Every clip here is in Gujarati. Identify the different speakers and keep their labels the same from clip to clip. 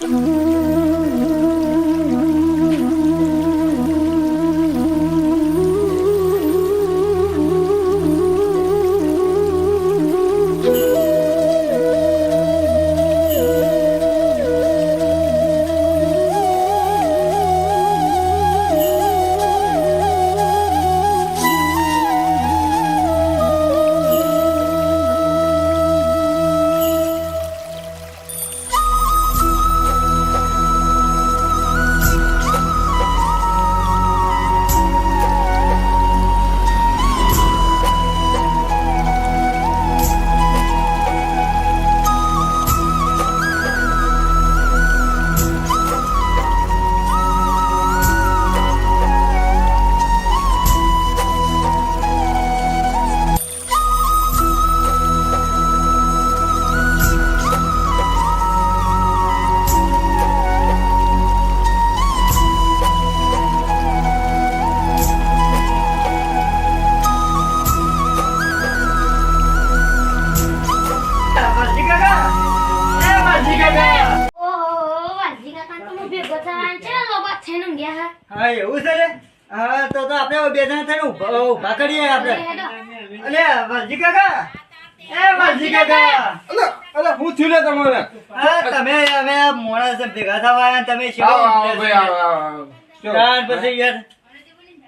Speaker 1: વાલજી
Speaker 2: હું ભેગો થવાનો છે લોબા થઈને ઊંઘ્યા
Speaker 1: હા. એવું છે રે હા તો તો આપણે બે જણા થઈને ઊભા ઊભા કરીએ આપણે. અલે વાલજી કાકા. એ વાલજી કાકા.
Speaker 3: અલા અલા હું થયું લે તમારે
Speaker 1: હા તમે હવે માણસ ભેગા થવા આવ્યા તમે
Speaker 3: આવો ભાઈ આવો. ચલો.
Speaker 1: પછી યાર.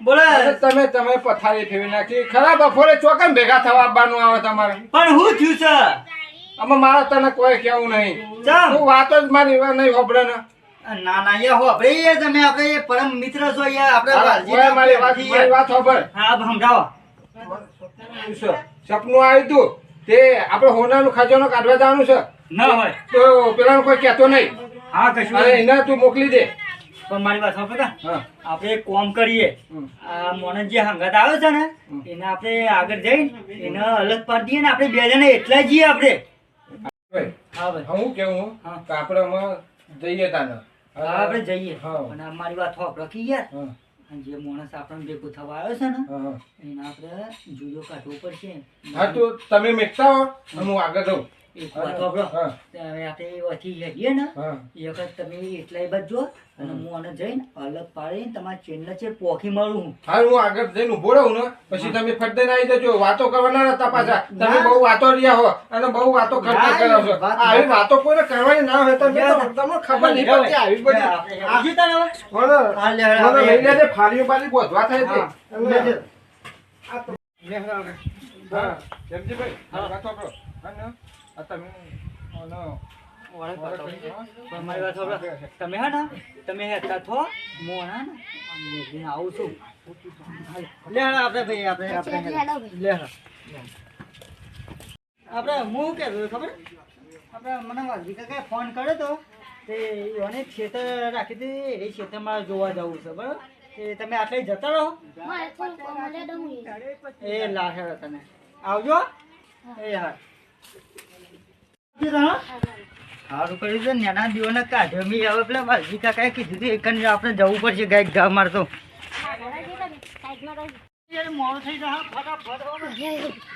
Speaker 1: બોલો.
Speaker 3: તમે તમે પથારી ફેરવી નાખી. ખરા બપોરે ચોકન ભેગા થવા આવવાનું આવે તમારે?
Speaker 1: પણ હું થયું છે
Speaker 3: આમાં મારા તને કોઈ કેવું નહીં.
Speaker 1: હું
Speaker 3: તું વાતો જ મારી નહીં ખબર ને.
Speaker 1: ના ના યાર હો આપણે તમે આપણે પરમ મિત્ર છો યાર આપણે વાલજી
Speaker 3: મારી વાત મારી વાત
Speaker 1: હા સમજાવો
Speaker 3: સપનું આવ્યું તું. તે આપણે હોનાનું ખજાનો કાઢવા જવાનું છે.
Speaker 1: ના હોય.
Speaker 3: તો પેલાનું કોઈ કહેતો નહીં.
Speaker 1: હા કશું
Speaker 3: અરે એને તું મોકલી દે.
Speaker 1: પણ મારી વાત
Speaker 3: સાંભળતા?
Speaker 1: આપણે એક કોમ કરીએ. આ મોનસ જે હંગાત આવ્યો છે ને એને આપણે આગળ જઈ એને અલગ પાડી દઈએ ને આપણે બે જણા એટલા જઈએ આપણે. હા ભાઈ.
Speaker 3: હું કેવું? આપણે જઈએ તાને.
Speaker 1: આપણે જઈએ. અને અમારી વાત હોપ કે યાર જે માણસ આપણને ભેગો થવા આવ્યો છે ને. એને આપણે જુદો કાઢવો પડશે.
Speaker 3: હા તો તમે મેકતા હો હું આગળ જઉં
Speaker 1: એક વાત સાંભળો
Speaker 3: હા.
Speaker 1: હવે આપણે વચ્ચે હેડીએ ને એ વખત તમે એટલાય બાજુ અને હું આને જઈને અલગ પાડીને તમારા છે પોખી મારું હું
Speaker 3: હાલ હું આગળ જઈને ઊભો રહું ને પછી તમે ફટ આવી જજો. વાતો કરવાના હતા પાછા. તમે બહુ વાતો રહ્યા હો અને બહુ વાતો કરતા કરો છો. આવી વાતો કોઈને કરવાની ના હોય તો- તમને ખબર નહીં પડતી આવી બધી.
Speaker 1: આપણે
Speaker 3: આ-
Speaker 1: હેડીએ તાને હવે?
Speaker 3: મને-
Speaker 1: હા, લે,
Speaker 3: લઈ લેજે ફાળીઓ પાલી ગોધવા થાય છે.
Speaker 1: હા,
Speaker 3: લે, હા, વાતો કરો હા. તમે અને
Speaker 1: ઓળખ બતાવો. પણ મારી વાત સાંભળો. તમે હે ને? તમે હેતા થો? હું હે ને? આવું છું. લે આપણે ભાઈ આપણે આપણે લે આપણે હું કે ખબર? આપણે મને કાકાએ ફોન કર્યો તો તે એને ખેતર રાખી હતી એ ખેતરમાં જોવા જવું છે બરાબર? એ તમે આટલે જતા રહો. એ લાખે તને આવજો. એ હા. સારું કર્યું છે નાના દીવાના કાઢ્યો હવે પેલા વાલજી કાકાએ કીધું હતું એકન આપણે જવું પડશે ગાય ગા મારતો. મોડું થઈ જાય ફટાફટ, હો. ને.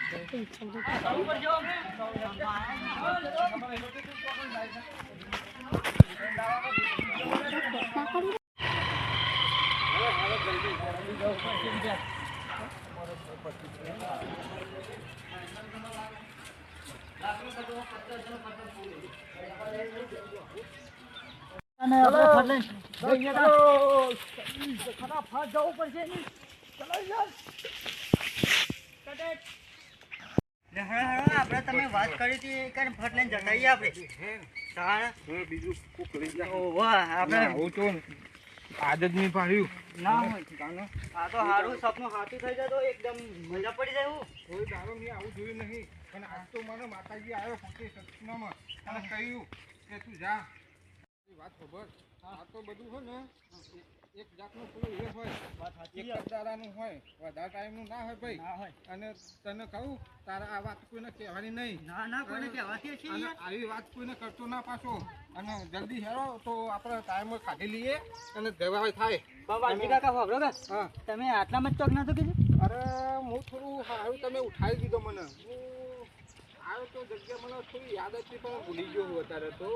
Speaker 1: ફટાફટ જવું પડશે આપણે તમે વાત કરી હતી કે ફટ લઈને જતા આપણે.
Speaker 3: બીજું
Speaker 1: આપણે
Speaker 3: ના, આવું તો આદત નહીં પાડ્યું
Speaker 1: ના હોય આ તો હારું સપનું સાચું થઈ જાય તો એકદમ મજા પડી જાય.
Speaker 3: કોઈ દારો મેં આવું જોયું નહીં અને આજ તો મને માતાજી આવ્યો પોતે સપનામાં અને કહ્યું કે તું જા. વાત ખબર? આ તો બધું હોય ને. એક જાતનું પેલું એ હોય એક કદારાનું હોય વધારે ટાઈમનું ના હોય ભાઈ.
Speaker 1: ના હોય.
Speaker 3: અને તને કહું તારા આ વાત કોઈને કહેવાની નહીં.
Speaker 1: ના ના કોઈને કહેવાતી છે
Speaker 3: અને આવી વાત કોઈને કરતો ના પાછો. અને જલ્દી હેરો તો આપણે ટાઈમ કાઢી લઈએ અને દવા થાય.
Speaker 1: વાલજી કાકા વાપરો કે તમે આટલામાં જ ચોક નતું કીધું?
Speaker 3: અરે હું થોડું સારું તમે ઉઠાવી દીધો મને. હું આવ્યો તો જગ્યા મને થોડી યાદ હતી પણ ભૂલી ગયો હું અત્યારે તો.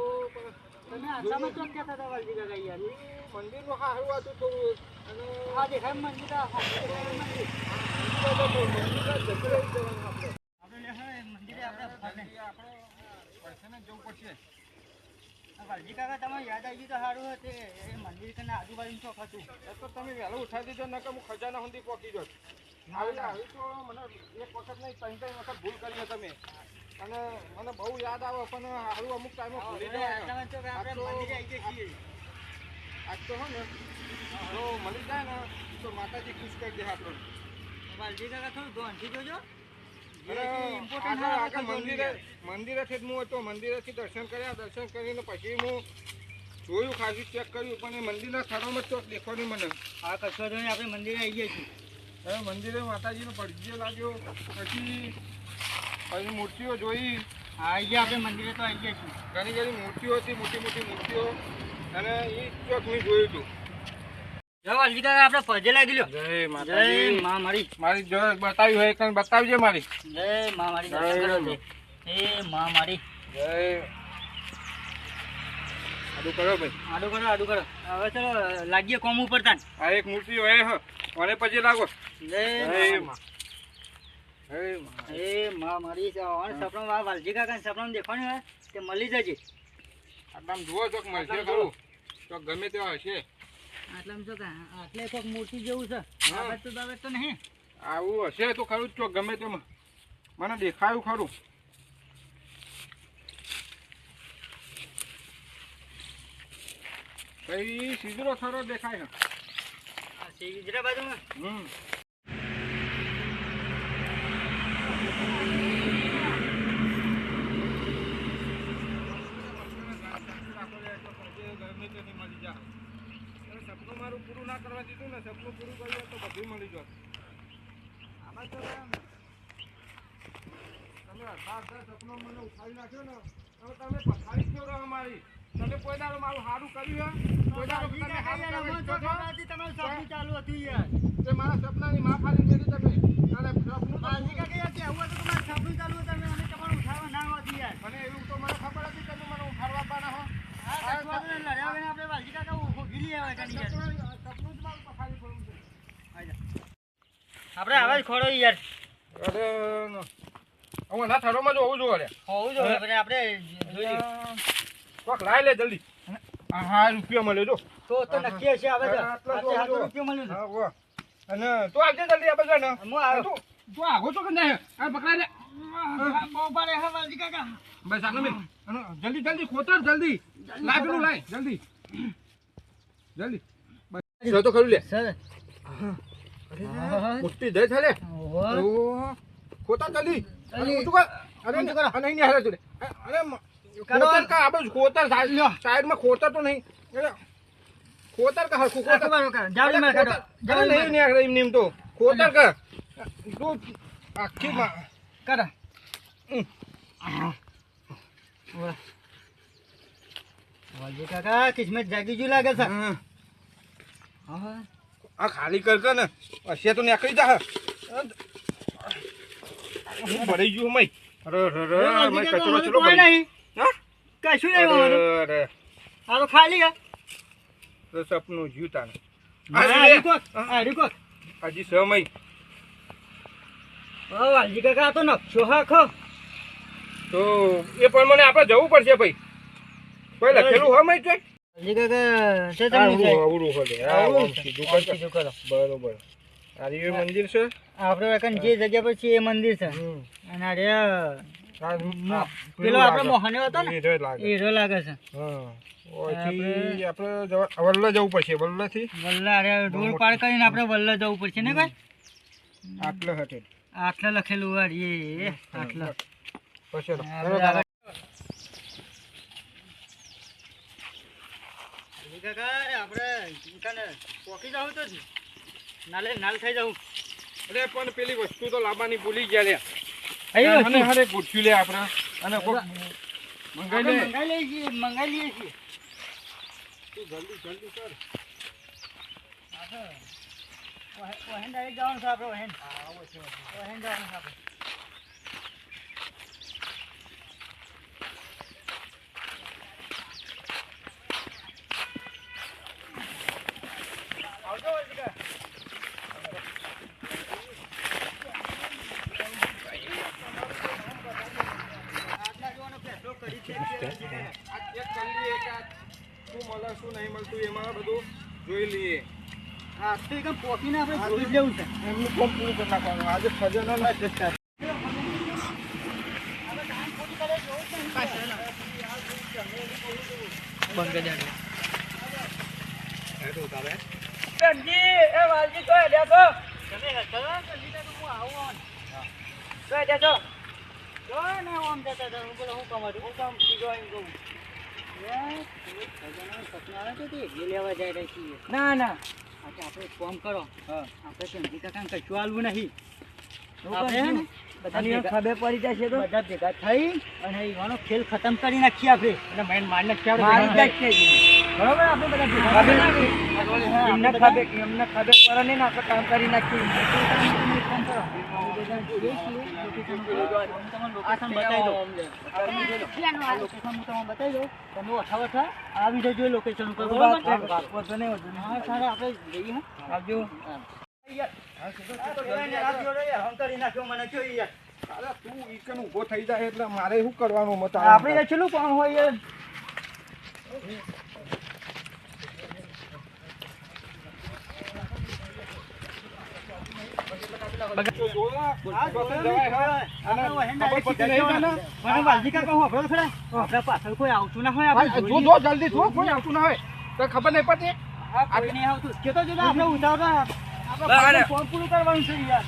Speaker 3: પણ
Speaker 1: તમે ચોક કહેતા હતા વાલજી કાકા યાર
Speaker 3: મંદિરનું સારું હતું થોડું. અને
Speaker 1: આ દેખાય મંદિર વાલજી કાકા તમે યાદ આવી ગયું તો સારું હતું એ મંદિર કને આજુબાજુ ચોક હતું?
Speaker 3: એ તો તમે વહેલો ઉઠાવી દીધો નકર હું ખજાના સુધી પહોંચી જાત આવી આવી તો મને એક વખત નહીં ત્રણ ત્રણ વખત ભૂલ કરી તમે અને મને બહુ યાદ આવે પણ હારું અમુક ટાઈમે ભૂલી
Speaker 1: છીએ.
Speaker 3: આજ તો હો ને જો મળી જાય ને તો માતાજી ખુશ કરી દે આપણને.
Speaker 1: વાલજી કાકા થોડું ધ્યાનથી જોજો.
Speaker 3: મંદિરેથી જ હું હતો મંદિરેથી દર્શન કર્યા દર્શન કરીને પછી હું જોયું ખાસી ચેક કર્યું પણ એ મંદિરના સ્થળોમાં ચોક નહીં મને.
Speaker 1: આ કચ્છો જોઈને આપણે મંદિરે આવી ગયા છીએ.
Speaker 3: હવે મંદિરે માતાજીનો પડજો લાગ્યો. પછી પછી મૂર્તિઓ જોઈ.
Speaker 1: આવી ગયા આપણે મંદિરે તો આવી ગયા છીએ.
Speaker 3: ઘણી ઘણી મૂર્તિઓ હતી મોટી મોટી મૂર્તિઓ. અને એ ચોક મેં જોયું હતું.
Speaker 1: આપણે પજે લાગી લ્યો.
Speaker 3: જય
Speaker 1: મારી.
Speaker 3: મારી જો બતાવી હોય કંઈ બતાવજે મારી.
Speaker 1: જય માં મારી
Speaker 3: જય માં.
Speaker 1: મારી.
Speaker 3: જય. આડું કરો ભાઈ.
Speaker 1: આડું કરો આડું કરો. હવે ચલો લાગીએ કોમ ઉપર તાન
Speaker 3: આ એક મૂર્તિ હોય હ. અને પછી લાગો?
Speaker 1: એ
Speaker 3: જય
Speaker 1: માં. મરી જાવ અને સપનો માં વાલજી કાકા સપનું દેખવાનું હોય તે મળી જજે.
Speaker 3: આટલામ જુઓ ચોક મળશે ખરું. ચોક ગમે તેવા હશે.
Speaker 1: આટલામ તો કા- આટલે કોક મૂર્તિ જેવું છે. આ તો બાબત તો નહીં.
Speaker 3: આવું હશે તો ખરું જ ચોક ગમે તેમાં. મને દેખાયું ખરું. કઈ સીધરો ખરો દેખાય
Speaker 1: ગુજરાત બાજુમાં.
Speaker 3: હમ. સપનું મારું પૂરું ના કરવા દીધું ને સપનું પૂરું કર્યું તો બધું મળી જાય આમાં તો તમે અઢાર સપનો મને ઉઠાવી નાખ્યો ને હવે તમે પથારી જ છો રહો મારી તમે કોઈ દાડો મારું સારું કર્યું કોઈ દાડો તમે સારું કર્યું?
Speaker 1: તમારું સપનું ચાલુ હતું યાર.
Speaker 3: તે મારા સપનાની માં ફાડી મેલી તમે. અને સપનું
Speaker 1: વાલજી કાકા યાર કેવું હતું તમારું સપનું ચાલુ હતું અમે તમારું ઉઠાવવા ના હોતી યાર.
Speaker 3: મને એવું તો મને ખબર હતી તમે મને ઉઠાડવા પાના હો.
Speaker 1: હા બાજુને લડ્યા વિના આપણે વાલજી કાકા ગીરી આવ્યા કાની યાર.
Speaker 3: સપનું સપનું જ મારું પથારી પડું છે.
Speaker 1: આપણે આવાજ ખોડો યાર.
Speaker 3: અરે હું ના થરોમાં જ હોવું જોઈએ.
Speaker 1: હોવું જોઈએ પણ આપણે જોઈએ
Speaker 3: કોક લાવી લે જલ્દી. આ હા રૂપિયા મળ્યો જો.
Speaker 1: તો તો નક્કી છે આવે તો.
Speaker 3: આટલા
Speaker 1: આટલે હાથો મળ્યો છે.
Speaker 3: અને તું આવજે જલ્દી આવે છે ને
Speaker 1: હું આવ્યો
Speaker 3: તું. તું આગો છો કે નહીં? આ પકડા લે
Speaker 1: બહુ પાડે હા વાલજી કાકા.
Speaker 3: બસ આગળ મેં અને જલ્દી જલ્દી ખોતર જલ્દી. લાય પેલું લાય. જલ્દી. જલ્દી. બસ. તો ખરું લે.
Speaker 1: સર.
Speaker 3: મુઠ્ઠી દે છે લે. ખોતર જલ્દી. અરે ઊંચું કર. અરે
Speaker 1: નહીં કરો.
Speaker 3: અને અહીં હારે તું અરે
Speaker 1: કરો.
Speaker 3: ખોતર કા આપણે ખોતર સાઈડમાં ખોતર તો નહીં. ખોતર કા હરખું ખોતર?
Speaker 1: જાવડી માં કાઢો.
Speaker 3: અરે નહીં આગળ એમ નેમ તો. ખોતર કા? તું આખી માં
Speaker 1: કાઢો. વાલજી કાકા કિસ્મત જાગી જુ લાગે છે.
Speaker 3: આ ખાલી કર કર ને. હશે તો નીકળી જા. હું ભરાઈ ગયું મય. અરે અરે અરે મય કચરો ચલો
Speaker 1: નહીં. કશું નહીં હોવાનું.
Speaker 3: અરે.
Speaker 1: આ તો ખાલી હે.
Speaker 3: તો સપનું જ્યું તાને. હજી સમય.
Speaker 1: વાલજી કાકા તો નકશો હાખો
Speaker 3: તો એ પણ મને આપણે જવું પડશે ભાઈ. કોઈ લખેલું હોય મય
Speaker 1: કાકા છે
Speaker 3: હા,
Speaker 1: તમને
Speaker 3: અવળું અવળું હોય હા
Speaker 1: આવડું
Speaker 3: આમ
Speaker 1: છે.
Speaker 3: સીધું
Speaker 1: આમ
Speaker 3: કરજો.
Speaker 1: સીધું કરો.
Speaker 3: બરોબર. આ મંદિર છે?
Speaker 1: આપણે જે જગ્યા પર છે એ મંદિર છે. અને પેલો
Speaker 3: પેલું
Speaker 1: આપણે
Speaker 3: લાગે.
Speaker 1: હતો ને?
Speaker 3: એ લાગે.
Speaker 1: એ હીરો લાગે છે.
Speaker 3: હા. આપણે વલ્લા જવું પડશે વલ્લાથી?
Speaker 1: વલ્લા અરે રોડ પાર કરીને આપણે વલ્લા જવું પડશે ને ભાઈ?
Speaker 3: આટલે હટે.
Speaker 1: આટલે લખેલું હોય એ આટલે.
Speaker 3: પછી
Speaker 1: કાકા આપણે પોકી જાવ તો નાલે નાલ થઈ જાવ
Speaker 3: અરે પણ પેલી વસ્તુ તો લાવવાની ભૂલી ગયા અને. હારે પૂછ્યું લે આપણે. અને કોક મંગાઈ લે.
Speaker 1: મંગાઈ લઈએ છીએ મંગાઈ લઈએ છીએ.
Speaker 3: તું જલ્દી જલ્દી કર.
Speaker 1: આપણે વહેન ડાયરેક્ટ જવાનું છે આપણે વહેન વહેન જવાનું છે આપણે.
Speaker 3: શું શું નહીં મળતું એમાં બધું જોઈ લઈએ
Speaker 1: આજથી એકદમ પોકીને આપણે જોઈ લેવું છે
Speaker 3: એમનું કોમ પૂરું કરી નાખવાનું આજે સજનો ના જતા
Speaker 1: બંધ એ તો ઉતારે એ વાલજી તો હેડ્યા તો હું આવું તો હેડ્યા તો
Speaker 4: ના ના.
Speaker 1: આપણે કામ કરો.
Speaker 4: હા.
Speaker 1: આપણે ચંદ્રી કાંઈ કશું આલવું નહીં.
Speaker 4: ખબર પડી જશે તો?
Speaker 1: બધા ભેગા થઈ અને એવાનો ખેલ ખતમ કરી નાખીએ આપણે
Speaker 4: એટલે મારી મારને ખ્યાલ
Speaker 1: મારી જ
Speaker 4: છે
Speaker 1: બરોબર? આપણે બધા ભેગા
Speaker 4: એમને
Speaker 1: આપણે
Speaker 4: એમને ખબર પડે નહીં આપણે કામ કરી નાખીએ.
Speaker 1: આવી જજો લોકેશન ઉપર. આપણે જઈએ.
Speaker 4: આવજો.
Speaker 3: અરે તું ઈકન ઊભો થઈ જાય એટલે મારે શું કરવાનું
Speaker 1: આપણે કેટલું કામ હોય કોઈ આવતું ના હોય
Speaker 3: જો જો જલ્દી જો કોઈ આવતું ના હોય. તો ખબર નહીં પડતી.
Speaker 1: આપણે નહીં આવતું. કે તો જો આપણે ઉતાવળા આપણે
Speaker 4: બરાબર.
Speaker 1: પૂરું કરવાનું છે યાર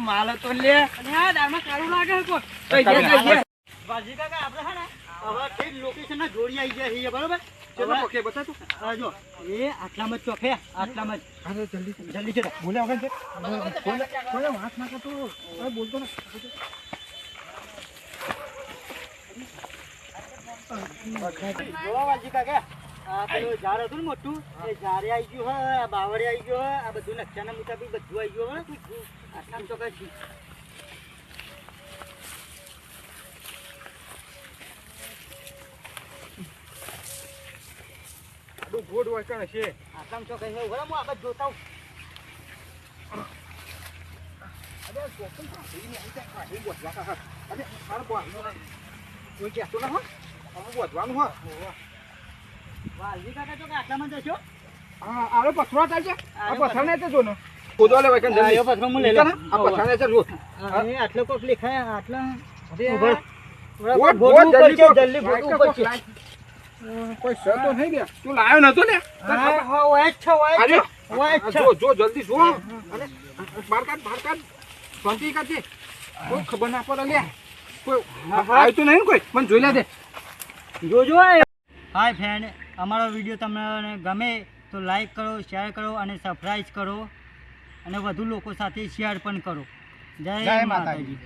Speaker 4: માલ હતો લે
Speaker 1: વાલજી કાકા હે ને હવે લોકેશન ના જોડી આવી ગયા છીએ બરોબર હવે
Speaker 3: બતા તું.
Speaker 1: જો. એ આટલામાં જ ચોખે આટલામાં જ.
Speaker 3: અરે જલ્દી.
Speaker 1: જલ્દી ચલો
Speaker 3: બોલ્યા વગર છે કોઈને કોઈને વાત ના કરતો અરે બોલતો ને.
Speaker 1: જોવા કાકા આ પેલું ઝાડ હતું ને મોટું એ ઝાડે આવી ગયું હોય બાવળે આવી ગયો હોય આ બધું નકશાના મુતાબિક બધું આવી ગયું હોય આટલામાં ચોખા
Speaker 3: ગોડ હોય કણ છે
Speaker 1: ચોખા છે ઊભા રહો, હું આગળ જોતા હોઉં.
Speaker 3: અરે ચોકન તો ફરીને આવી જાય આ હું બોધવા કા અરે મારે બોધવાનું કોઈ કહેતો ના હોય અમે
Speaker 1: કાકા આટલામાં જશો
Speaker 3: હા આરો પથરો થાય છે આ પથરો ને તે જો ને ખોદવા લેવાય કણ
Speaker 1: આ
Speaker 3: જલ્દી
Speaker 1: પથરો હું લઈ
Speaker 3: આ પથરો ને તે જો
Speaker 1: આટલો કોક લેખાય આટલા
Speaker 3: અરે
Speaker 1: ઊભા. થોડા
Speaker 3: ગોડ
Speaker 1: ગોડવું
Speaker 3: ગોડ જલ્દી તો
Speaker 1: જલ્દી ગોડવું પડશે.
Speaker 3: કોઈ તો નહીં ગયા. તું લાયો નતો ને?
Speaker 1: હા, હા, છે, હોય છે, હોય છે.
Speaker 3: જો જો જલ્દી જો. અને બાર કાઢ બાર કાઢ. શાંતિ કોઈ ખબર ના પડે લે. કોઈ આવ્યું તો નહીં કોઈ? મને જોઈ લે દે.
Speaker 1: જોજો હાય ફ્રેન્ડ અમારો વીડિયો તમને ગમે તો લાઈક કરો શેર કરો અને સબસ્ક્રાઈબ કરો. અને વધુ લોકો સાથે શેર પણ કરો. જય. માતાજી.